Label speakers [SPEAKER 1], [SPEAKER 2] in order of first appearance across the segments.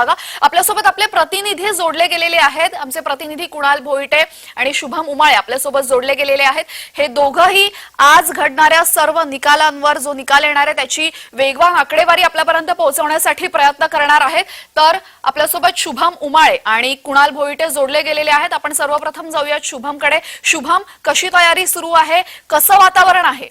[SPEAKER 1] बघा. आपल्यासोबत आपले प्रतिनिधी जोडले गेलेले आहेत. आमचे प्रतिनिधी कुणाल भोईटे आणि शुभम उमाळे आपल्यासोबत जोडले गेलेले आहेत. हे दोघंही आज घडणाऱ्या सर्व निकालांवर जो निकाल येणार आहे त्याची वेगवान आकडेवारी आपल्यापर्यंत पोहोचवण्यासाठी प्रयत्न करणार आहेत. तर आपल्यासोबत शुभम उमाळे आणि कुणाल भोईटे जोडले गेलेले आहेत. आपण सर्वप्रथम जाऊयात शुभमकडे. शुभम कशी तयारी सुरू आहे? कसं वातावरण आहे?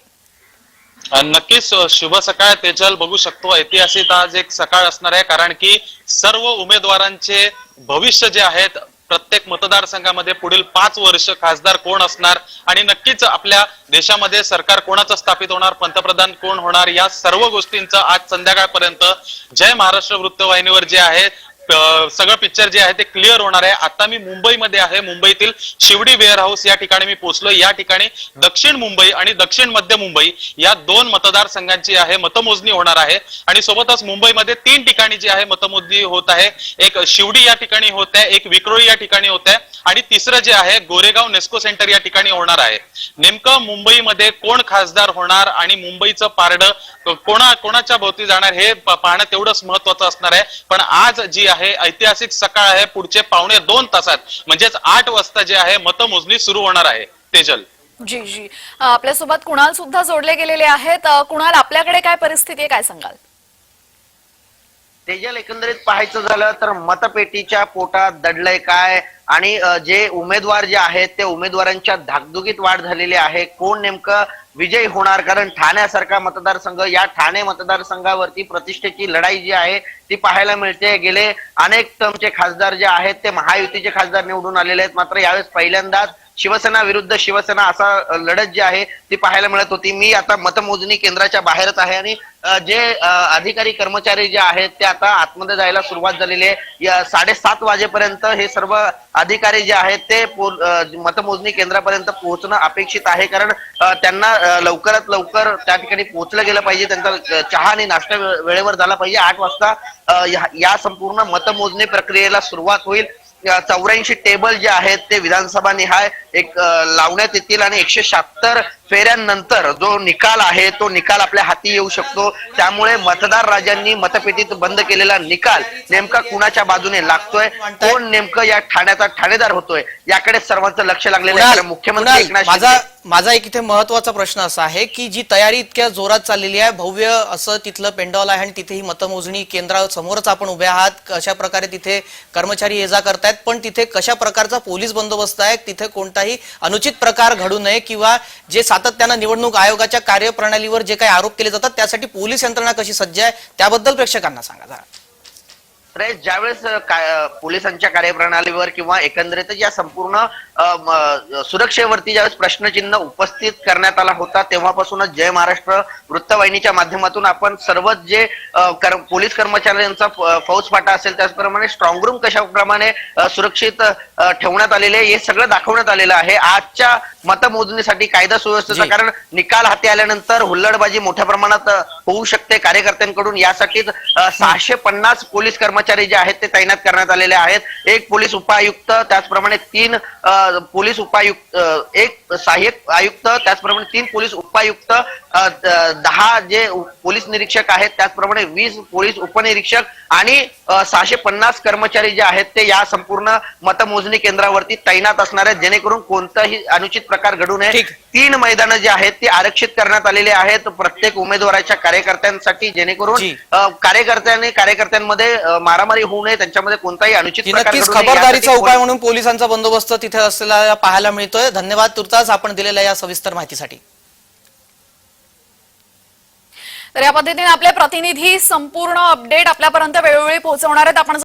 [SPEAKER 2] नक्कीच शुभ सकाळ तेजल. बघू शकतो ऐतिहासिक आज एक सकाळ असणार आहे कारण की सर्व उमेदवारांचे भविष्य जे आहेत प्रत्येक मतदारसंघामध्ये पुढील पाच वर्ष खासदार कोण असणार? आणि नक्कीच आपल्या देशामध्ये सरकार कोणाचं स्थापित होणार? पंतप्रधान कोण होणार? या सर्व गोष्टींचं आज संध्याकाळपर्यंत जय महाराष्ट्र वृत्तवाहिनीवर जे आहे सगळं पिक्चर जे आहे ते क्लिअर होणार आहे. आता मी मुंबईमध्ये आहे. मुंबईतील शिवडी वेअर हाऊस या ठिकाणी मी पोहोचलो या ठिकाणी दक्षिण मुंबई आणि दक्षिण मध्य मुंबई या दोन मतदारसंघांची आहे मतमोजणी होणार आहे. आणि सोबतच मुंबईमध्ये तीन ठिकाणी जी आहे मतमोजणी होत आहे. एक शिवडी या ठिकाणी होत आहे एक विक्रोळी या ठिकाणी होत आहे आणि तिसरं जे आहे गोरेगाव नेस्को सेंटर या ठिकाणी होणार आहे. नेमकं मुंबईमध्ये कोण खासदार होणार आणि मुंबईचं पारडं कोणा कोणाच्या भोवती जाणार हे पाहणं तेवढंच महत्वाचं असणार आहे. पण आज जी आहे ऐतिहासिक सकाळ आहे पुढचे पावणे दोन तासात म्हणजेच आठ वाजता जे आहे मतमोजणी सुरू होणार आहे. तेजल.
[SPEAKER 1] जी जी. आपल्यासोबत कुणाल सुद्धा जोडले गेलेले आहेत. कुणाल आपल्याकडे काय परिस्थिती आहे काय सांगाल?
[SPEAKER 3] तेजल एकंदरीत पाहायचं झालं तर मतपेटीच्या पोटात दडलंय काय? आणि जे उमेदवार जे आहेत ते उमेदवारांच्या धाकधुकीत वाढ झालेली आहे. कोण नेमकं विजयी होणार. कारण ठाण्यासारखा मतदारसंघ या ठाणे मतदारसंघावरती प्रतिष्ठेची लढाई जी आहे ती पाहायला मिळते. गेले अनेक टर्मचे खासदार जे आहेत ते महायुतीचे खासदार निवडून आलेले आहेत. मात्र यावेळेस पहिल्यांदाच शिवसेना विरुद्ध शिवसेना असा लढत जी आहे ती पाहायला मिळत होती. मी आता मतमोजणी केंद्राच्या बाहेरच आहे आणि जे अधिकारी कर्मचारी जे आहेत ते आता आतमध्ये जायला सुरुवात झालेली आहे. साडेसात वाजेपर्यंत हे सर्व अधिकारी जे आहेत ते मतमोजणी केंद्रापर्यंत पोहोचणं अपेक्षित आहे. कारण त्यांना लवकरात लवकर त्या ठिकाणी पोहोचलं गेलं पाहिजे. त्यांचा चहा आणि नाश्ता वेळेवर झाला पाहिजे. आठ वाजता या- संपूर्ण मतमोजणी प्रक्रियेला सुरुवात होईल. चौऱ्याऐंशी टेबल जे आहेत ते विधानसभा निहाय एक लावण्यात येतील आणि एकशे शहात्तर फेऱ्यांनंतर जो निकाल आहे तो निकाल आपल्या हाती येऊ शकतो. त्यामुळे मतदार राजांनी मतपेटीत बंद केलेला निकाल नेमका कुणाच्या बाजूने लागतोय? कोण नेमकं या ठाण्याचा ठाणेदार होतोय? याकडे सर्वांचं लक्ष लागलेलं आहे. मुख्यमंत्री एकनाथ
[SPEAKER 4] माझा माझा एक इथे महत्त्वाचा प्रश्न असा आहे की जी तयारी इतक्या जोरात चाललेली आहे भव्य असं तिथलं पेंडॉल आहे आणि तिथे ही मतमोजणी केंद्रासमोरच आपण उभे आहात कशा प्रकारे तिथे कर्मचारी ये जा करतायत पण तिथे कशा प्रकारचा पोलीस बंदोबस्त आहे तिथे कोणताही अनुचित प्रकार घडू नये किंवा जे सातत्यानं निवडणूक आयोगाच्या कार्यप्रणालीवर जे काही आरोप केले जातात त्यासाठी पोलीस यंत्रणा कशी सज्ज आहे त्याबद्दल प्रेक्षकांना सांगा जरा.
[SPEAKER 3] तर ज्यावेळेस पोलिसांच्या कार्यप्रणालीवर किंवा एकंदरीतच या संपूर्ण सुरक्षेवरती ज्यावेळेस प्रश्नचिन्ह उपस्थित करण्यात आला होता तेव्हापासूनच जय महाराष्ट्र वृत्तवाहिनीच्या माध्यमातून आपण सर्वच जे कर- पोलीस कर्मचाऱ्यांचा फौजफाटा असेल त्याचप्रमाणे स्ट्रॉंग रूम कशाप्रमाणे सुरक्षित ठेवण्यात आलेले हे सगळं दाखवण्यात आलेलं आहे आजच्या मतमोजणीसाठी कायदा सुव्यवस्थेचा. कारण निकाल हाती आल्यानंतर हुल्लडबाजी मोठ्या प्रमाणात होऊ शकते कार्यकर्त्यांकडून यासाठीच सहाशे पन्नास पोलीस कर्मचारी जे आहेत ते तैनात करण्यात आलेले आहेत. एक पोलीस उपायुक्त त्याचप्रमाणे तीन पोलीस उपायुक्त एक सहाय्यक आयुक्त त्याचप्रमाणे तीन पोलीस उपायुक्त दहा जे पोलीस निरीक्षक आहेत त्याचप्रमाणे वीस पोलीस उपनिरीक्षक आणि सहाशे पन्नास कर्मचारी जे आहेत ते या संपूर्ण मतमोजणी केंद्रावरती तैनात असणार आहेत. जेणेकरून कोणताही अनुचित प्रकार घडू नये. तीन मैदानं जे आहेत ती आरक्षित करण्यात आलेली आहेत. प्रत्येक उमेदवाराच्या कार्यकर्त्यांसाठी जेणेकरून कार्यकर्त्यांनी कार्यकर्त्यांमध्ये मारामारी होऊ नये त्यांच्यामध्ये कोणताही अनुचित
[SPEAKER 4] नक्कीच खबरदारीचा उपाय म्हणून पोलिसांचा बंदोबस्त तिथे असलेला पाहायला मिळतोय. धन्यवाद तुर्तास आपण दिलेल्या या सविस्तर माहितीसाठी.
[SPEAKER 1] तर या पद्धतीने आपले प्रतिनिधी संपूर्ण अपडेट आपल्यापर्यंत वेळोवेळी पोहोचवणार आहेत. आपण